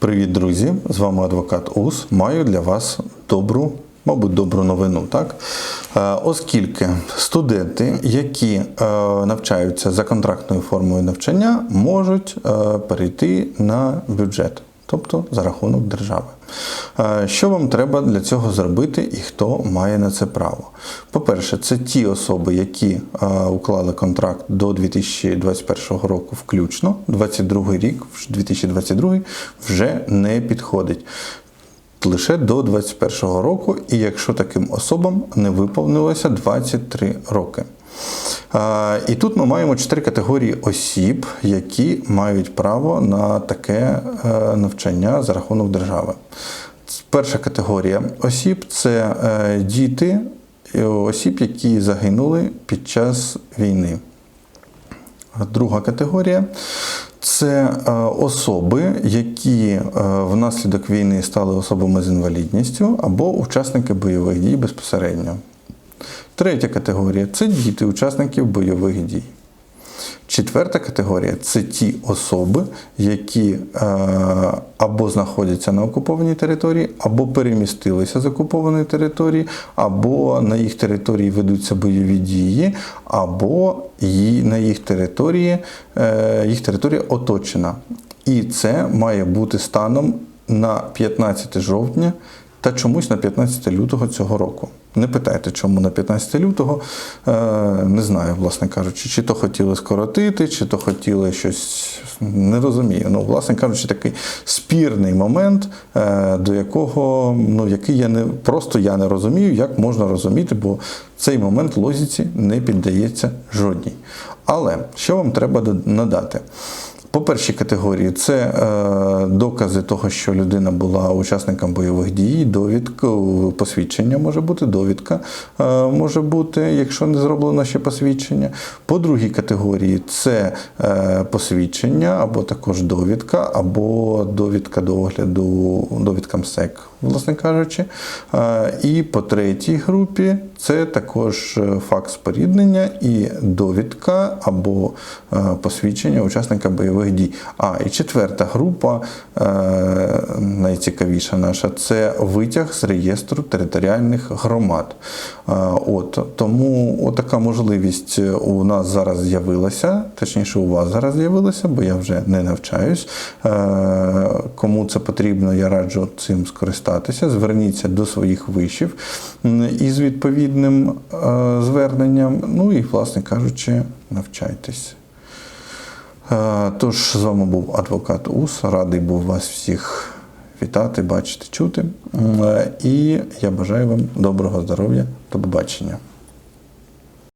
Привіт, друзі! З вами адвокат УС. Маю для вас добру, мабуть, добру новину. Так? Е, Оскільки студенти, які е, навчаються за контрактною формою навчання, можуть е, перейти на бюджет, тобто за рахунок держави. Е, Що вам треба для цього зробити і хто має на це право? По-перше, це ті особи, які е, уклали контракт до 2021 року включно, 2022 рік, 2022 вже не підходить. Лише до 2021 року, і якщо таким особам не виповнилося 23 роки. І тут ми маємо чотири категорії осіб, які мають право на таке е, навчання за рахунок держави. Перша категорія осіб це е, діти е, осіб, які загинули під час війни. Друга категорія це особи, які внаслідок війни стали особами з інвалідністю або учасники бойових дій безпосередньо. Третя категорія це діти учасників бойових дій. Четверта категорія це ті особи, які е, або знаходяться на окупованій території, або перемістилися з окупованої території, або на їх території ведуться бойові дії, або на їх території е, їх територія оточена. І це має бути станом на 15 жовтня та чомусь на 15 лютого цього року. Не питайте, чому на 15 лютого. Е, не знаю, власне кажучи, чи то хотіли скоротити, чи то хотіли щось. Не розумію. Ну, власне кажучи, такий спірний момент, е, до якого, ну, який я не просто я не розумію, як можна розуміти, бо цей момент логіці не піддається жодній. Але що вам треба надати? По першій категорії це е, докази того, що людина була учасником бойових дій, довідка, посвідчення може бути, довідка е, може бути, якщо не зроблено ще посвідчення. По другій категорії це е, посвідчення або також довідка, або довідка до огляду, довідка МСЕК, власне кажучи. Е, і по третій групі це також е, факт споріднення і довідка або е, посвідчення учасника бойових дій. А, і четверта група, найцікавіша наша, це витяг з реєстру територіальних громад. От, тому така можливість у нас зараз з'явилася, точніше, у вас зараз з'явилася, бо я вже не навчаюсь. Кому це потрібно, я раджу цим скористатися. Зверніться до своїх вишів із відповідним е, зверненням. Ну і, власне кажучи, навчайтесь. Е, Тож з вами був адвокат УС. Радий був вас всіх вітати, бачити, чути. Е, І я бажаю вам доброго здоров'я. До побачення.